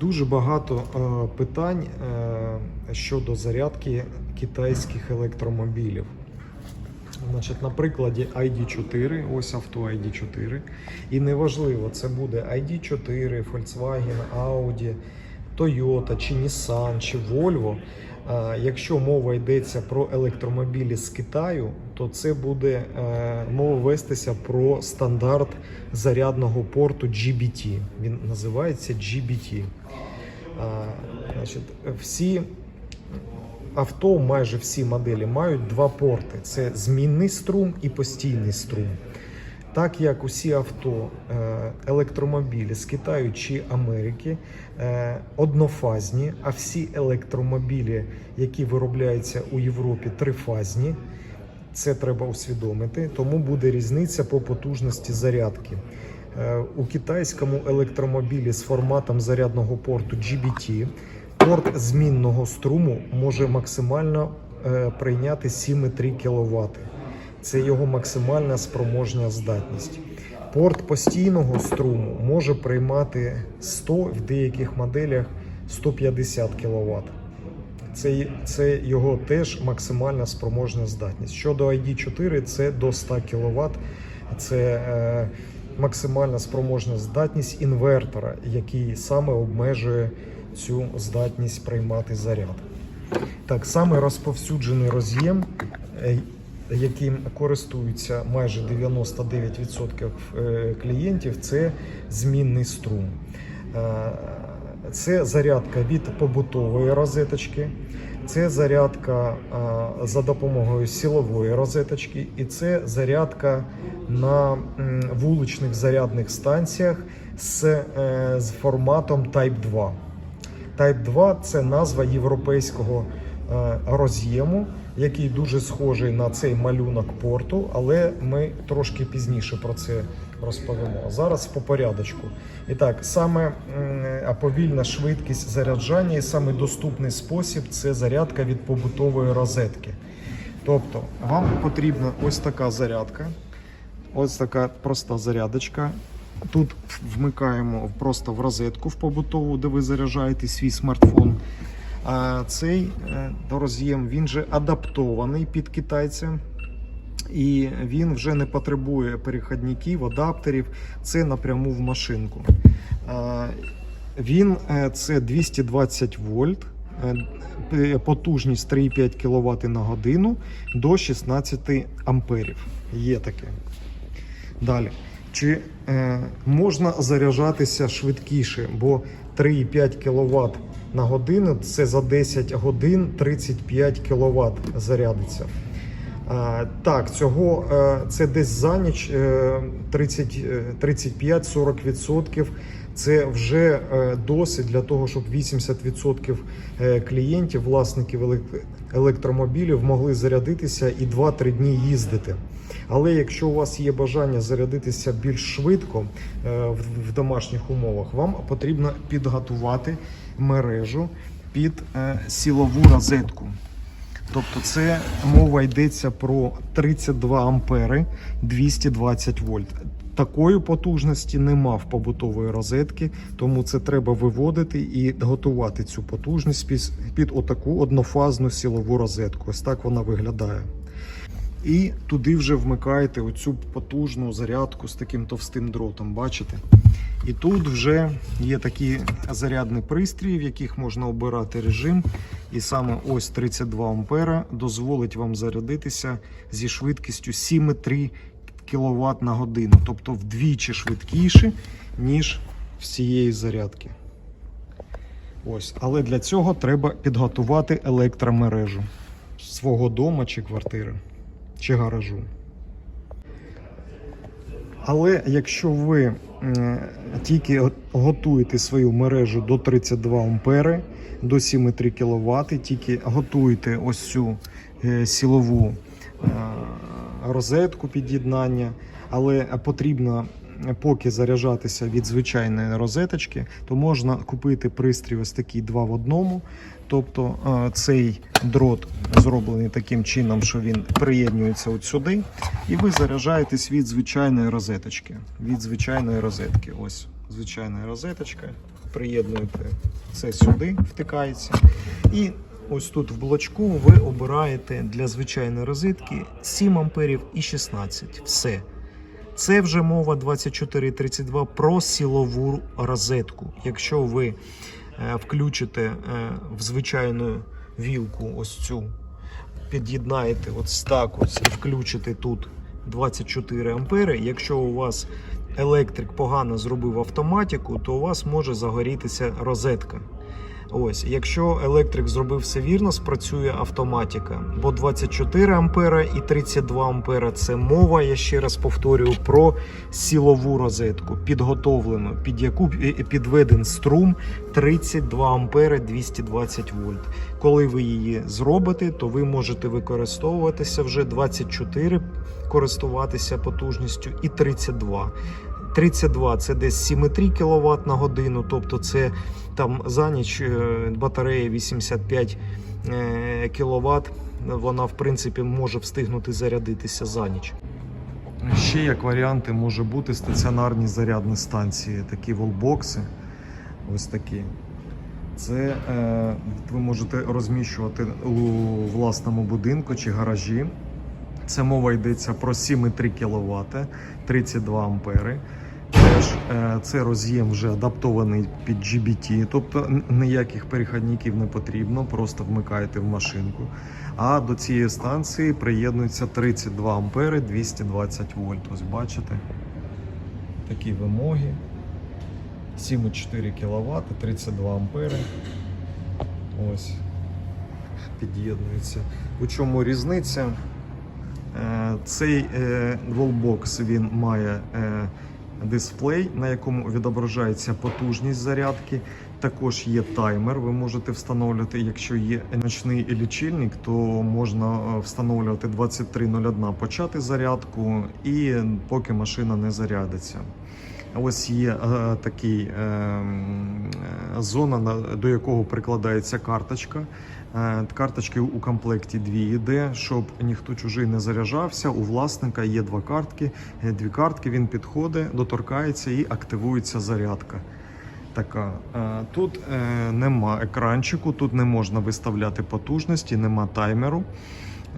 Дуже багато е, питань е, щодо зарядки китайських електромобілів. Значить, на прикладі ID4, ось авто ID4. І неважливо, це буде ID4, Volkswagen, Audi, Toyota, чи Nissan, чи Volvo. Якщо мова йдеться про електромобілі з Китаю, то це буде е, мова вестися про стандарт зарядного порту GBT. Він називається GBT. Значить, всі авто, майже всі моделі, мають два порти: це змінний струм і постійний струм. Так як усі авто, е, електромобілі з Китаю чи Америки е, однофазні, а всі електромобілі, які виробляються у Європі, трифазні. Це треба усвідомити, тому буде різниця по потужності зарядки. Е, У китайському електромобілі з форматом зарядного порту GBT порт змінного струму може максимально прийняти 7,3 кВт. Це його максимальна спроможна здатність. Порт постійного струму може приймати 100 в деяких моделях 150 кВт. Це, це його теж максимальна спроможна здатність. Щодо ID4, це до 100 кВт. Це е, максимальна спроможна здатність інвертора, який саме обмежує цю здатність приймати заряд. Так, саме розповсюджений роз'єм, е, яким користуються майже 99% е, клієнтів, це змінний струм. Е, Це зарядка від побутової розеточки, це зарядка е, за допомогою силової розеточки, і це зарядка на вуличних зарядних станціях з, з форматом Type 2. Type 2 це назва європейського роз'єму, який дуже схожий на цей малюнок порту, але ми трошки пізніше про це розповімо. Зараз по порядочку. І так, саме повільна швидкість заряджання і саме доступний спосіб це зарядка від побутової розетки. Тобто, вам потрібна ось така зарядка, ось така проста зарядочка. Тут вмикаємо просто в розетку в побутову, де ви заряджаєте свій смартфон. А цей е, роз'єм він же адаптований під китайця. І він вже не потребує перехідників, адаптерів. Це напряму в машинку. Е, Він е, це 220 вольт, потужність 3,5 кВт на годину до 16 амперів. Є таке. Далі. Чи можна заряджатися швидкіше, бо 3,5 кВт на годину це за 10 годин 35 кВт зарядиться. Е, так, цього е, це десь за ніч е, 30, е, 35-40%. Це вже е, досить для того, щоб 80% е, клієнтів, власників електромобілів могли зарядитися і 2-3 дні їздити. Але якщо у вас є бажання зарядитися більш швидко е, в домашніх умовах, вам потрібно підготувати мережу під е, силову розетку. Тобто це мова йдеться про 32 ампери 220 вольт. Такої потужності нема в побутової розетки, тому це треба виводити і готувати цю потужність під, отаку однофазну силову розетку. Ось так вона виглядає. І туди вже вмикаєте оцю потужну зарядку з таким товстим дротом. Бачите? І тут вже є такі зарядні пристрої, в яких можна обирати режим. І саме ось 32 ампера дозволить вам зарядитися зі швидкістю 7,3 кВт на годину, тобто вдвічі швидкіше, ніж всієї зарядки. Ось, але для цього треба підготувати електромережу свого дома чи квартири чи гаражу. Але якщо ви тільки готуєте свою мережу до 32 ампери, до 7,3 кВт, тільки готуєте ось цю е, силову е, розетку під'єднання, але потрібно поки заряджатися від звичайної розеточки, то можна купити пристрій ось такий два в одному. Тобто е, цей дрот зроблений таким чином, що він приєднується от сюди, і ви заряджаєтесь від звичайної розеточки. Від звичайної розетки. Ось звичайна розеточка. Приєднуєте це сюди, втикається. І ось тут в блочку ви обираєте для звичайної розетки 7 амперів і 16. Все. Це вже мова 2432 про силову розетку. Якщо ви е, включите е, в звичайну вілку ось цю, під'єднаєте ось так ось і включите тут 24 ампери. Якщо у вас електрик погано зробив автоматику, то у вас може загорітися розетка. Ось, якщо електрик зробив все вірно, спрацює автоматика. Бо 24 ампера і 32 ампера це мова, я ще раз повторюю, про силову розетку, підготовлену, під яку е, підведен струм 32 ампери 220 вольт. Коли ви її зробите, то ви можете використовуватися вже 24, користуватися потужністю і 32. 32 це десь 7,3 кВт на годину, тобто це там за ніч е, батарея 85 кВт, вона в принципі може встигнути зарядитися за ніч. Ще як варіанти може бути стаціонарні зарядні станції, такі волбокси. Ось такі. Це е, ви можете розміщувати у власному будинку чи гаражі. Це мова йдеться про 7,3 кВт, 32 ампери. Теж е, це роз'єм вже адаптований під GBT, тобто ніяких перехідників не потрібно, просто вмикаєте в машинку. А до цієї станції приєднується 32 ампери 220 вольт. Ось бачите такі вимоги. 7,4 кВт, 32 ампери. Ось під'єднується. У чому різниця? Е, Цей е, wallbox він має е, дисплей, на якому відображається потужність зарядки. Також є таймер. Ви можете встановлювати, якщо є ночний лічильник, то можна е, встановлювати 23.01 почати зарядку і поки машина не зарядиться. Ось є е, такий е, е, зона, на- до якого прикладається карточка. Е, Карточки у комплекті дві йде, щоб ніхто чужий не заряджався. У власника є два картки. Е, Дві картки він підходить, доторкається і активується зарядка. Така Е, тут нема екранчику, тут не можна виставляти потужності, нема таймеру.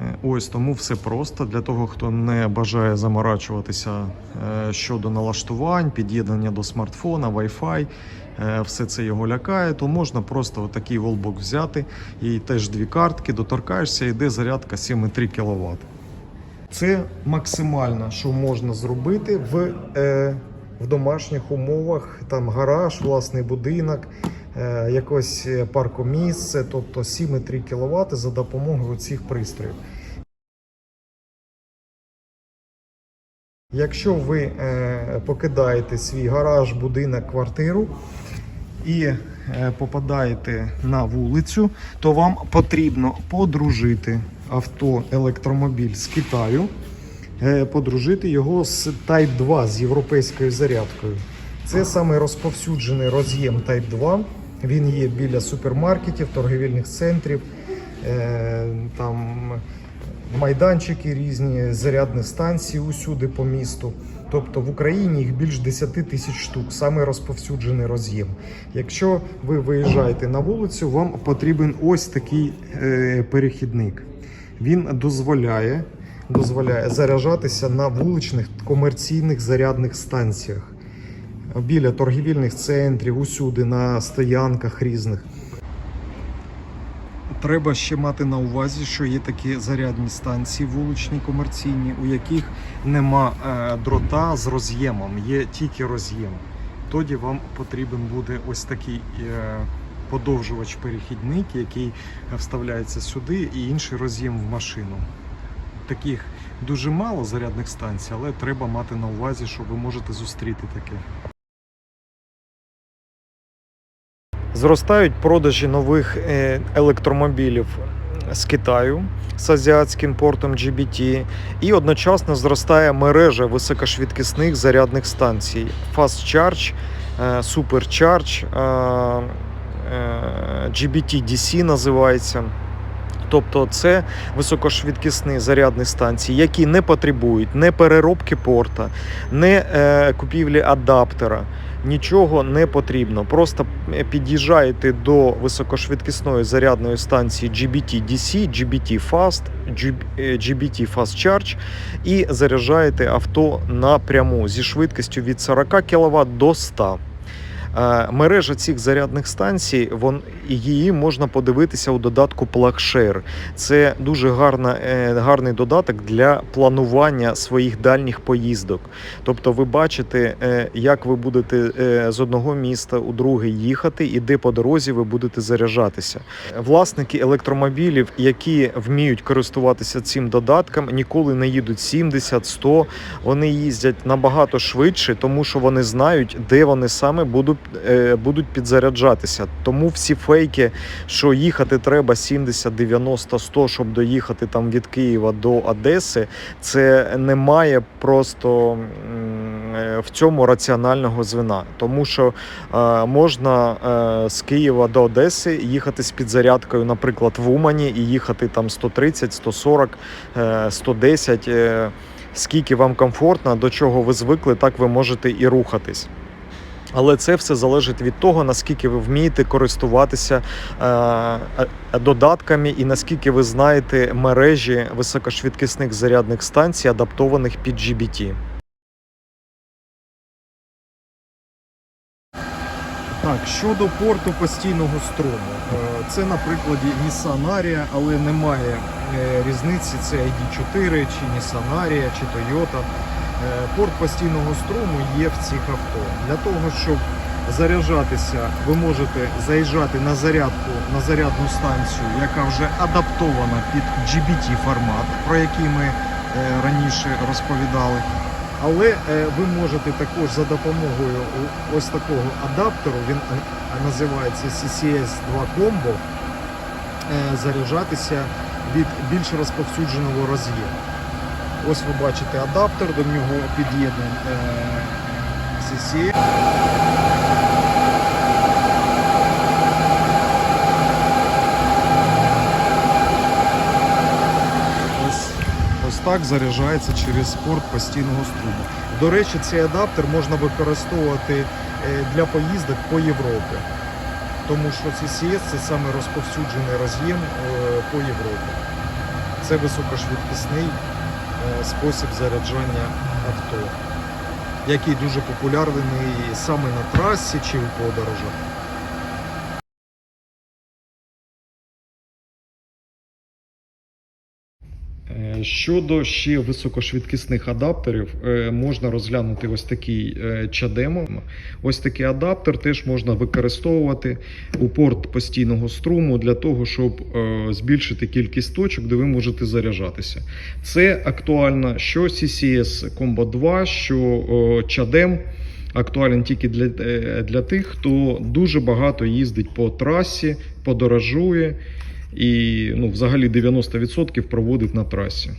Е, Ось тому все просто для того, хто не бажає заморачуватися е, щодо налаштувань, під'єднання до смартфона, Wi-Fi, е, все це його лякає, то можна просто отакий волбок взяти і теж дві картки, доторкаєшся, йде зарядка 7,3 кВт. Це максимально, що можна зробити в, в домашніх умовах, там гараж, власний будинок, е, якось е, паркомісце, тобто 7,3 кВт за допомогою цих пристроїв. Якщо ви е, покидаєте свій гараж, будинок, квартиру і попадаєте на вулицю, то вам потрібно подружити авто електромобіль з Китаю, подружити його з Type 2 з європейською зарядкою. Це саме розповсюджений роз'єм Type 2. Він є біля супермаркетів, торгівельних центрів. е, Там майданчики різні, зарядні станції усюди по місту. Тобто в Україні їх більш 10 тисяч штук, саме розповсюджений роз'єм. Якщо ви виїжджаєте на вулицю, вам потрібен ось такий е, перехідник. Він дозволяє, дозволяє заряджатися на вуличних комерційних зарядних станціях біля торгівельних центрів, усюди, на стоянках різних. Треба ще мати на увазі, що є такі зарядні станції вуличні комерційні, у яких нема е, дрота з роз'ємом, є тільки роз'єм. Тоді вам потрібен буде ось такий е, подовжувач-перехідник, який вставляється сюди, і інший роз'єм в машину. Таких дуже мало зарядних станцій, але треба мати на увазі, що ви можете зустріти таке. Зростають продажі нових е, електромобілів з Китаю з азіатським портом GBT, і одночасно зростає мережа високошвидкісних зарядних станцій Fast Charge, е, Super Charge, е, GBT DC називається. Тобто це високошвидкісні зарядні станції, які не потребують не переробки порта, не е, купівлі адаптера. Нічого не потрібно. Просто е, під'їжджаєте до високошвидкісної зарядної станції GBT DC, GBT Fast, е, GBT Fast Charge і заряджаєте авто напряму зі швидкістю від 40 кВт до 100 Е, Мережа цих зарядних станцій, вон, її можна подивитися у додатку PlugShare. Це дуже гарна, е, гарний додаток для планування своїх дальніх поїздок. Тобто ви бачите, е, як ви будете е, з одного міста у друге їхати, і де по дорозі ви будете заряджатися. Власники електромобілів, які вміють користуватися цим додатком, ніколи не їдуть 70-100, вони їздять набагато швидше, тому що вони знають, де вони саме будуть, е, будуть підзаряджатися. Тому всі фейки, що їхати треба 70, 90, 100, щоб доїхати там від Києва до Одеси, це немає просто е, в цьому раціонального звина. Тому що е, можна е, з Києва до Одеси їхати з підзарядкою, наприклад, в Умані, і їхати там 130, 140, е, 110. е, Скільки вам комфортно, до чого ви звикли, так ви можете і рухатись. Але це все залежить від того, наскільки ви вмієте користуватися е, е, додатками і наскільки ви знаєте мережі високошвидкісних зарядних станцій, адаптованих під GBT. Так, щодо порту постійного струму, Е, це на прикладі Nissan Aria, але немає е, різниці, це ID4 чи Nissan Aria, чи Toyota. Е, Порт постійного струму є в цих авто. Для того, щоб заряджатися, ви можете заїжджати на зарядку на зарядну станцію, яка вже адаптована під GBT формат, про який ми е, раніше розповідали. Але е, ви можете також за допомогою ось такого адаптеру, він називається CCS 2 Combo, заряджатися від більш розповсюдженого роз'єму. Ось ви бачите адаптер, до нього під'єднаний е, Ось, так заряджається через порт постійного струму. До речі, цей адаптер можна використовувати е, для поїздок по Європі. Тому що CCS це саме розповсюджений роз'єм е, по Європі. Це високошвидкісний спосіб заряджання авто, який дуже популярний саме на трасі чи в подорожах. Щодо ще високошвидкісних адаптерів, е, можна розглянути ось такий е, чадемо. Ось такий адаптер теж можна використовувати у порт постійного струму для того, щоб е, збільшити кількість точок, де ви можете заряджатися. Це актуально що CCS Combo 2, що е, чадем. Актуален тільки для, е, для тих, хто дуже багато їздить по трасі, подорожує і ну, взагалі 90% проводить на трасі.